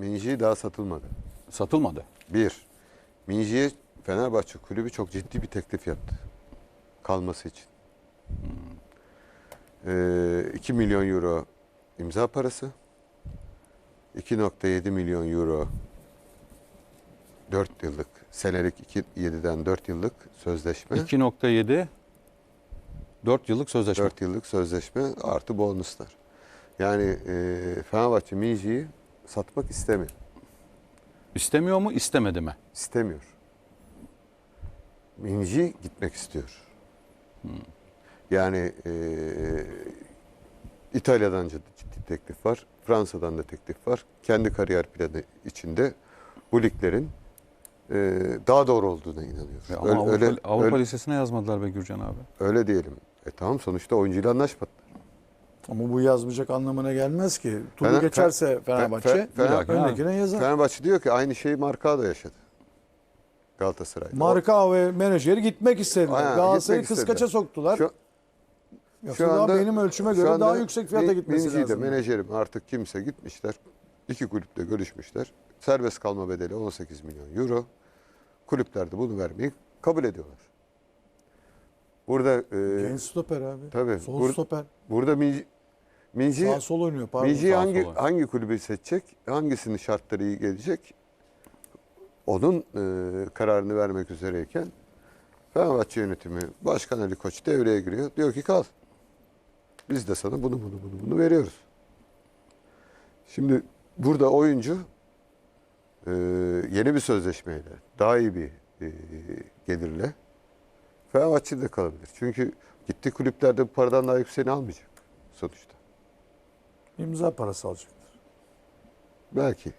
Minji daha satılmadı. Satılmadı. Bir, Minji'ye Fenerbahçe kulübü çok ciddi bir teklif yaptı. Kalması için. Ee, 2 milyon euro imza parası. 2.7 milyon euro 4 yıllık, senelik 2.7'den 4 yıllık sözleşme. 2.7 4 yıllık sözleşme. 4 yıllık sözleşme artı bonuslar. Yani e, Fenerbahçe Minji'yi satmak istemiyor. İstemiyor mu, istemedi mi? İstemiyor. Minci gitmek istiyor. Yani e, İtalya'dan ciddi, teklif var. Fransa'dan da teklif var. Kendi kariyer planı içinde bu liglerin e, daha doğru olduğuna inanıyor. Ya ama öyle, Avrupa, öyle, Avrupa öyle, Lisesi'ne yazmadılar be Gürcan abi. öyle diyelim. E tamam sonuçta oyuncuyla anlaşmadılar. Ama bu yazmayacak anlamına gelmez ki. Turu Fener- geçerse Fenerbahçe Fe- Fe- dakika. öndekine yazar. Fenerbahçe diyor ki aynı şeyi Marka da yaşadı. Galatasaray'da. Marka ve menajeri gitmek istediler. Aynen, Galatasaray'ı kıskaça soktular. Şu, Yoksa daha benim ölçüme şu göre anda daha yüksek fiyata gitmesi Minci de, lazım. menajerim artık kimse gitmişler. İki kulüple görüşmüşler. Serbest kalma bedeli 18 milyon euro. Kulüpler de bunu vermeyi kabul ediyorlar. Burada e, Genç stoper abi. tabii, Sol bur- stoper. burada Minci Minci, Sağ sol oynuyor pardon. Minci sağ hangi sola. hangi kulübü seçecek? Hangisinin şartları iyi gelecek? Onun e, kararını vermek üzereyken Fenerbahçe yönetimi Başkan Ali Koç devreye giriyor. Diyor ki kal. Biz de sana bunu bunu bunu bunu veriyoruz. Şimdi burada oyuncu e, yeni bir sözleşmeyle daha iyi bir e, gelirle Fenerbahçe'de kalabilir. Çünkü gitti kulüplerde bu paradan daha yükseğini almayacak sonuçta. İmza parası alacaktır. Belki.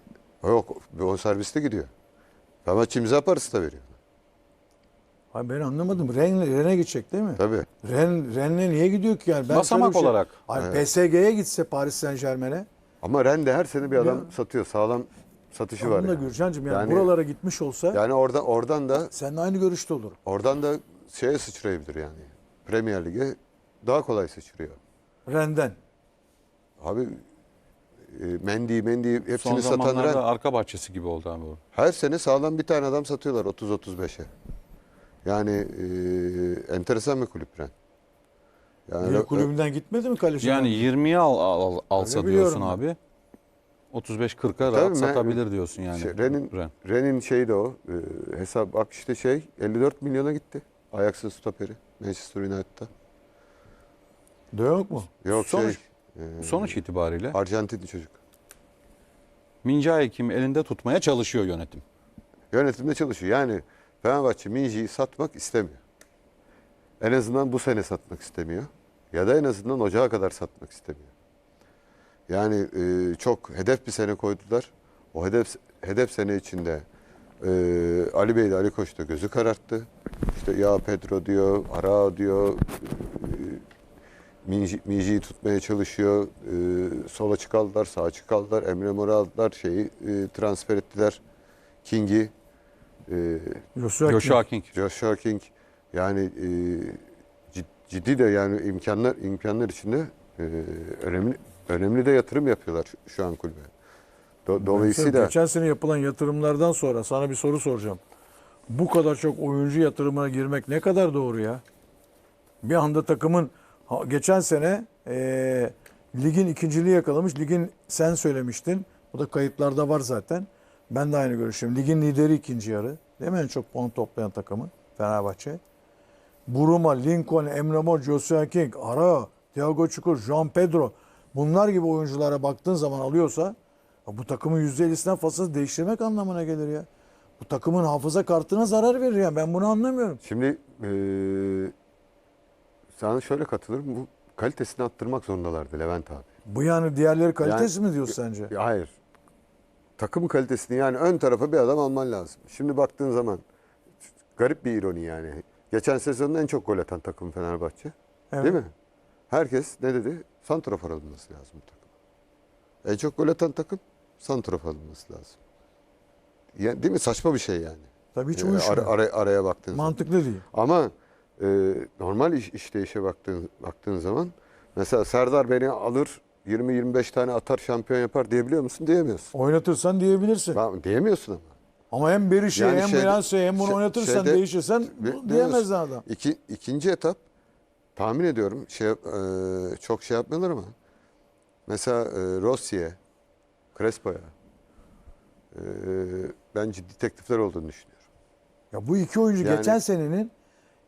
Yok, o serviste gidiyor. Ama imza parası da veriyor. Hayır ben anlamadım. Ren, Ren'e gidecek değil mi? Tabii. Ren, Ren'e niye gidiyor ki yani? Ben Basamak şey- olarak. Hayır, Evet. PSG'ye gitse Paris Saint Germain'e. Ama Ren de her sene bir adam Ya. satıyor. Sağlam satışı var. Onun da Yani. Gürcan'cığım yani, Yani- buralara gitmiş olsa yani oradan oradan da seninle aynı görüşte olurum. oradan da şeye sıçrayabilir yani. Premier Lig'e daha kolay sıçrıyor. Ren'den. Abi e, Mendy, Mendy Son hepsini satan zamanlarda Ren. arka bahçesi gibi oldu abi bu. Her sene sağlam bir tane adam satıyorlar 30-35'e. Yani e, enteresan bir kulüp Ren. Yani Büyük kulübünden gitmedi mi kaleci? Yani 20'ye al, al- alsa Öyle diyorsun ben. abi. 35-40'a Tabii rahat ben- satabilir diyorsun yani. Şey, Ren'in, Ren. Ren'in şeyi de o. e, hesap bak işte şey 54 milyona gitti. Ajax'ın stoperi Manchester United'da. De yok mu? Yok Sonuç- şey. e, Sonuç itibariyle Arjantinli çocuk. Minca Ekim'i elinde tutmaya çalışıyor yönetim. Yönetimde çalışıyor. Yani Fenerbahçe Minji'yi satmak istemiyor. En azından bu sene satmak istemiyor. Ya da en azından ocağa kadar satmak istemiyor. Yani e, çok hedef bir sene koydular. O hedef hedef sene içinde e, Ali Bey de Ali Koç da gözü kararttı. İşte ya Pedro diyor, Ara diyor, e, Minji, Minji'yi tutmaya çalışıyor. E, sola çıkaldılar, sağa çıkaldılar. Emre Mor'u aldılar, şeyi e, transfer ettiler. King'i, e, Joshua Joshua King. King. Joshua King yani e, cid- ciddi de yani imkanlar imkanlar içinde e, önemli önemli de yatırım yapıyorlar şu, şu an kulübe. Do- dolayısıyla Geçen sene yapılan yatırımlardan sonra sana bir soru soracağım. Bu kadar çok oyuncu yatırımına girmek ne kadar doğru ya? Bir anda takımın ha, geçen sene eee, ligin ikinciliği yakalamış. Ligin sen söylemiştin. O da kayıtlarda var zaten. Ben de aynı görüşüm. Ligin lideri ikinci yarı. Değil mi en çok puan toplayan takımı Fenerbahçe. Buruma, Lincoln, Emre Mor, Joshua King, Ara, Thiago Çukur, Jean Pedro. Bunlar gibi oyunculara baktığın zaman alıyorsa bu takımın %50'sinden fazlası değiştirmek anlamına gelir ya. Bu takımın hafıza kartına zarar verir ya. Ben bunu anlamıyorum. şimdi e, sana şöyle katılırım bu kalitesini arttırmak zorundalardı Levent abi. Bu yani diğerleri kalitesi mi diyorsun sence? Ya hayır. Takım kalitesini yani ön tarafa bir adam alman lazım. Şimdi baktığın zaman garip bir ironi yani. Geçen sezonun en çok gol atan takım Fenerbahçe. Evet. Değil mi? Herkes ne dedi? Santrafor alınması lazım bu takıma. En çok gol atan takım santrafor alınması lazım. Yani, değil mi? Saçma bir şey yani. Tabii hiç Ee, uyuşmuyor. ara- ara- araya baktığın zaman. Mantıklı değil. Ama e, normal iş, işleyişe baktığın, baktığın zaman mesela Serdar beni alır 20-25 tane atar şampiyon yapar diyebiliyor musun? Diyemiyorsun. Oynatırsan diyebilirsin. Tamam, diyemiyorsun ama. Ama hem Berişe Yani hem şeyde- Belense hem bunu şey- oynatırsan şeyde- değişirsen diyemez adam. İki, ikinci etap tahmin ediyorum şey e, çok şey yapmıyorlar ama mesela e, Rossi'ye, Crespo'ya e, ben ciddi teklifler olduğunu düşünüyorum. Ya bu iki oyuncu Yani- geçen senenin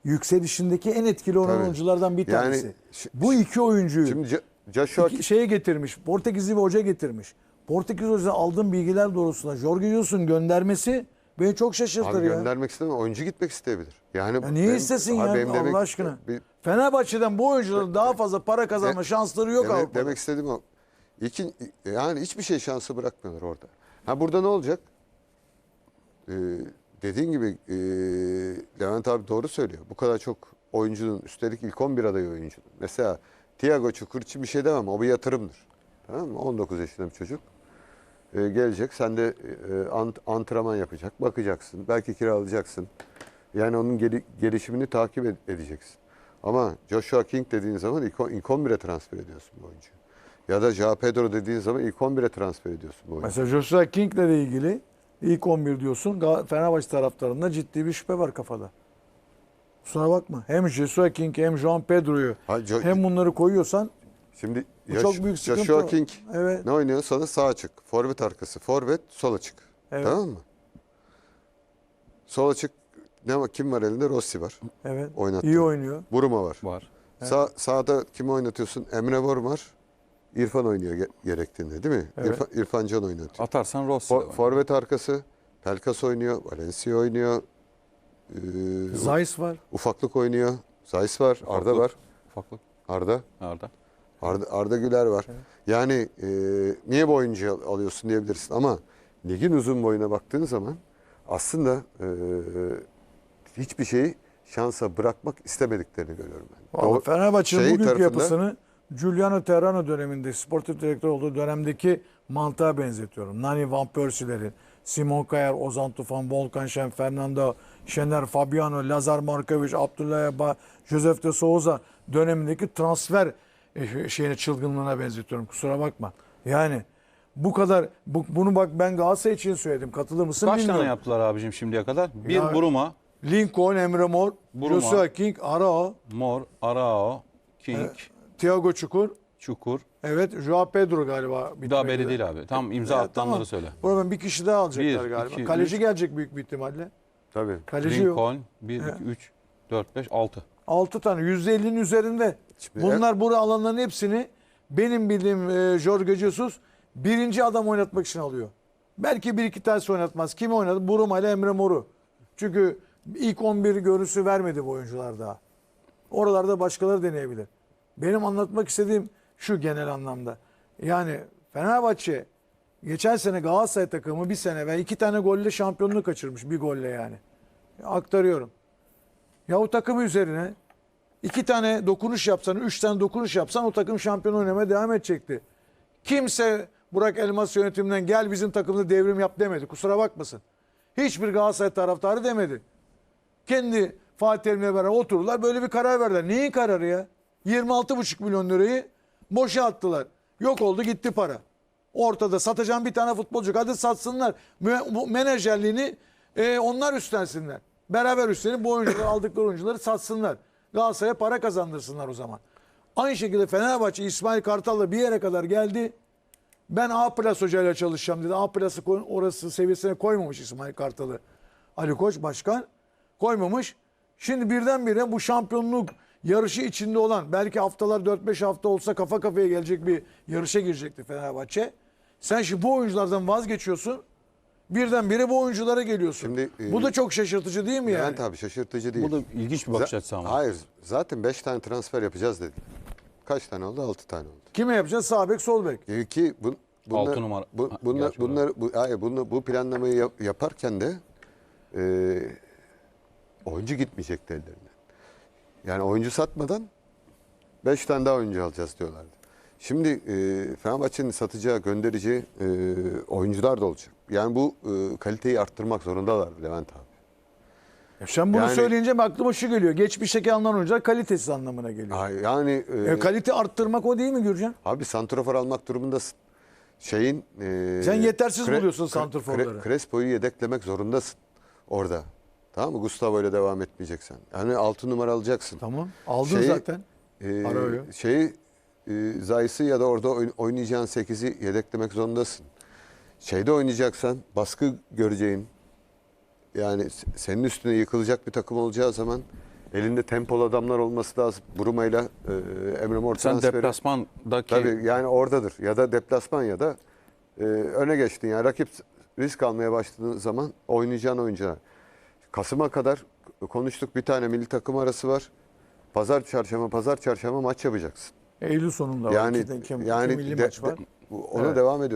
yükselişindeki en etkili olan Tabii. oyunculardan bir Yani tanesi. şi- bu iki oyuncuyu Şimdi Jo- Joshua iki şeye getirmiş. Portekizli bir hoca getirmiş. Portekiz hocası aldığım bilgiler doğrultusunda Jorge Jesus'un göndermesi beni çok şaşırtır abi ya. göndermek istemem. Oyuncu gitmek isteyebilir. Yani Ya niye benim- istesin ya benim Allah demek- aşkına? bir- Fenerbahçe'den bu oyuncuların daha fazla para kazanma De- şansları yok demek, Avrupa'da. demek istediğim o. İki, yani hiçbir şey şansı bırakmıyorlar orada. Ha burada ne olacak? Ee, dediğin gibi e, Levent abi doğru söylüyor. Bu kadar çok oyuncunun üstelik ilk 11 adayı oyuncunun. Mesela Thiago Çukur için bir şey demem. O bir yatırımdır. Tamam mı? 19 yaşında bir çocuk. Ee, gelecek. Sen de e, ant- antrenman yapacak. Bakacaksın. Belki kiralayacaksın. Yani onun geli- gelişimini takip ed- edeceksin. Ama Joshua King dediğin zaman ilk 11'e transfer ediyorsun bu oyuncuyu. Ya da Joao Pedro dediğin zaman ilk 11'e transfer ediyorsun bu. Mesela Joshua King'le de ilgili ilk 11 diyorsun. Gal- Fenerbahçe taraftarında ciddi bir şüphe var kafada. Kusura bakma. Hem Joshua King hem João Pedro'yu Ha, Jo- hem bunları koyuyorsan Şimdi bu çok büyük sıkıntı. Joshua King Evet. ne oynuyor? Sana sağ açık. Forvet arkası. Forvet sol açık. Evet. Tamam mı? Sol açık ne var? Kim var elinde? Rossi var. Evet. Oynattı. İyi oynuyor. Buruma var. Var. Sağ, sağda kimi oynatıyorsun? Emre Mor var. İrfan oynuyor ge- gerektiğinde değil mi? Evet. İrfan, İrfan Can oynatıyor. Atarsan Rossi. For, forvet arkası. Pelkas oynuyor. Valencia oynuyor. Ee, Zeiss var. ufaklık oynuyor. Zayis var. Arda Ufaklık. var. Ufaklık. Arda. Arda. Arda, Arda Güler var. Yani e, niye bu oyuncuyu al- alıyorsun diyebilirsin ama ligin uzun boyuna baktığın zaman aslında e, hiçbir şeyi şansa bırakmak istemediklerini görüyorum ben. Vallahi Fenerbahçe'nin şey bugünkü tarafında- yapısını Giuliano Terrano döneminde sportif direktör olduğu dönemdeki mantığa benzetiyorum. Nani Van Persie'lerin, Simon Kayar, Ozan Tufan, Volkan Şen, Fernando Şener, Fabiano, Lazar Markovic, Abdullah Eba, Josef de Souza dönemindeki transfer e, şeyine çılgınlığına benzetiyorum. Kusura bakma. Yani bu kadar bu- bunu bak ben Galatasaray için söyledim. Katılır mısın Kaç bilmiyorum. tane yaptılar abicim şimdiye kadar? Bir Ya- Buruma, Lincoln, Emre Mor, Buruma. Joshua King, Arao, Mor, Arao, King, Thiago Çukur, Çukur. Evet, Joao Pedro galiba. Bir daha belli değil abi. Tam imza Ya, attanları tamam. söyle. Buradan bir kişi daha alacaklar Bir, galiba. iki, Kaleci üç. gelecek büyük bir ihtimalle. Tabii. Kaleci yok. Lincoln 1, 2, 3, 4, 5, 6. 6 tane. %50'nin üzerinde. Şimdi Bunlar bu alanların hepsini benim bildiğim e, Jorge Jesus birinci adam oynatmak için alıyor. Belki bir iki tanesi oynatmaz. Kimi oynadı? Buruma ile Emre Mor'u. Çünkü ilk 11 görüntüsü vermedi bu oyuncular daha. Oralarda başkaları deneyebilir. Benim anlatmak istediğim şu genel anlamda. Yani Fenerbahçe geçen sene Galatasaray takımı bir sene ve iki tane golle şampiyonluğu kaçırmış. Bir golle yani. Aktarıyorum. Ya o takımı üzerine iki tane dokunuş yapsan, üç tane dokunuş yapsan o takım şampiyon oynamaya devam edecekti. Kimse Burak Elmas yönetiminden gel bizim takımda devrim yap demedi. Kusura bakmasın. Hiçbir Galatasaray taraftarı demedi. Kendi Fatih Terim'le beraber oturdular. Böyle bir karar verdiler. Neyin kararı ya? 26,5 milyon lirayı boşa attılar. Yok oldu gitti para. Ortada satacağım bir tane futbolcu. Hadi satsınlar. Menajerliğini e, onlar üstlensinler. Beraber üstlenip bu oyuncuları aldıkları oyuncuları satsınlar. Galatasaray'a para kazandırsınlar o zaman. Aynı şekilde Fenerbahçe İsmail Kartal'la bir yere kadar geldi. Ben A plus hocayla çalışacağım dedi. A plus'ı orası seviyesine koymamış İsmail Kartal'ı. Ali Koç başkan koymamış. Şimdi birdenbire bu şampiyonluk yarışı içinde olan belki haftalar 4-5 hafta olsa kafa kafaya gelecek bir yarışa girecekti Fenerbahçe. Sen şimdi bu oyunculardan vazgeçiyorsun. Birdenbire bu oyunculara geliyorsun. Şimdi, e, bu da çok şaşırtıcı değil mi yani? Levent abi şaşırtıcı değil. Bu da ilginç bir bakış açısı ama. Hayır. Zaten 5 tane transfer yapacağız dedik. Kaç tane oldu? 6 tane oldu. Kime yapacağız? Sağ bek, sol bek. E Ki bu, bunlar, numara- Bu, bunlar, gerçi bunlar, bu, hayır, bunu, bu planlamayı yap- yaparken de e, oyuncu gitmeyecekti ellerinden. Yani oyuncu satmadan 5 tane daha oyuncu alacağız diyorlardı. Şimdi e, Fenerbahçe'nin satacağı, göndereceği e, oyuncular da olacak. Yani bu e, kaliteyi arttırmak zorundalar Levent abi. Ya Sen bunu Yani- söyleyince aklıma şu geliyor. Geçmişteki alınan oyuncular kalitesiz anlamına geliyor. Yani e, E, kalite arttırmak o değil mi Gürcan? abi santrafor almak durumundasın. Şeyin e, Sen yetersiz Kre- buluyorsun santraforları. Kre- Crespo'yu yedeklemek zorundasın orada. Tamam mı? Gustavo ile devam etmeyeceksen. Yani 6 numara alacaksın. Tamam. Aldın Şeyi- zaten. Ee, Arao'yu. şeyi e, Zayis'i ya da orada oyn- oynayacağın 8'i yedeklemek zorundasın. Şeyde oynayacaksan baskı göreceğin yani senin üstüne yıkılacak bir takım olacağı zaman elinde tempolu adamlar olması lazım. Buruma ile e, Emre Mor Sen transferi. deplasmandaki Tabii yani oradadır ya da deplasman ya da e, öne geçtin. Yani rakip risk almaya başladığın zaman oynayacağın oyuncular. Kasım'a kadar konuştuk bir tane milli takım arası var. Pazar çarşamba pazar çarşamba maç yapacaksın. Eylül sonunda var. Yani iki, iki yani milli de- maç var. de- ona Evet. devam ediyor.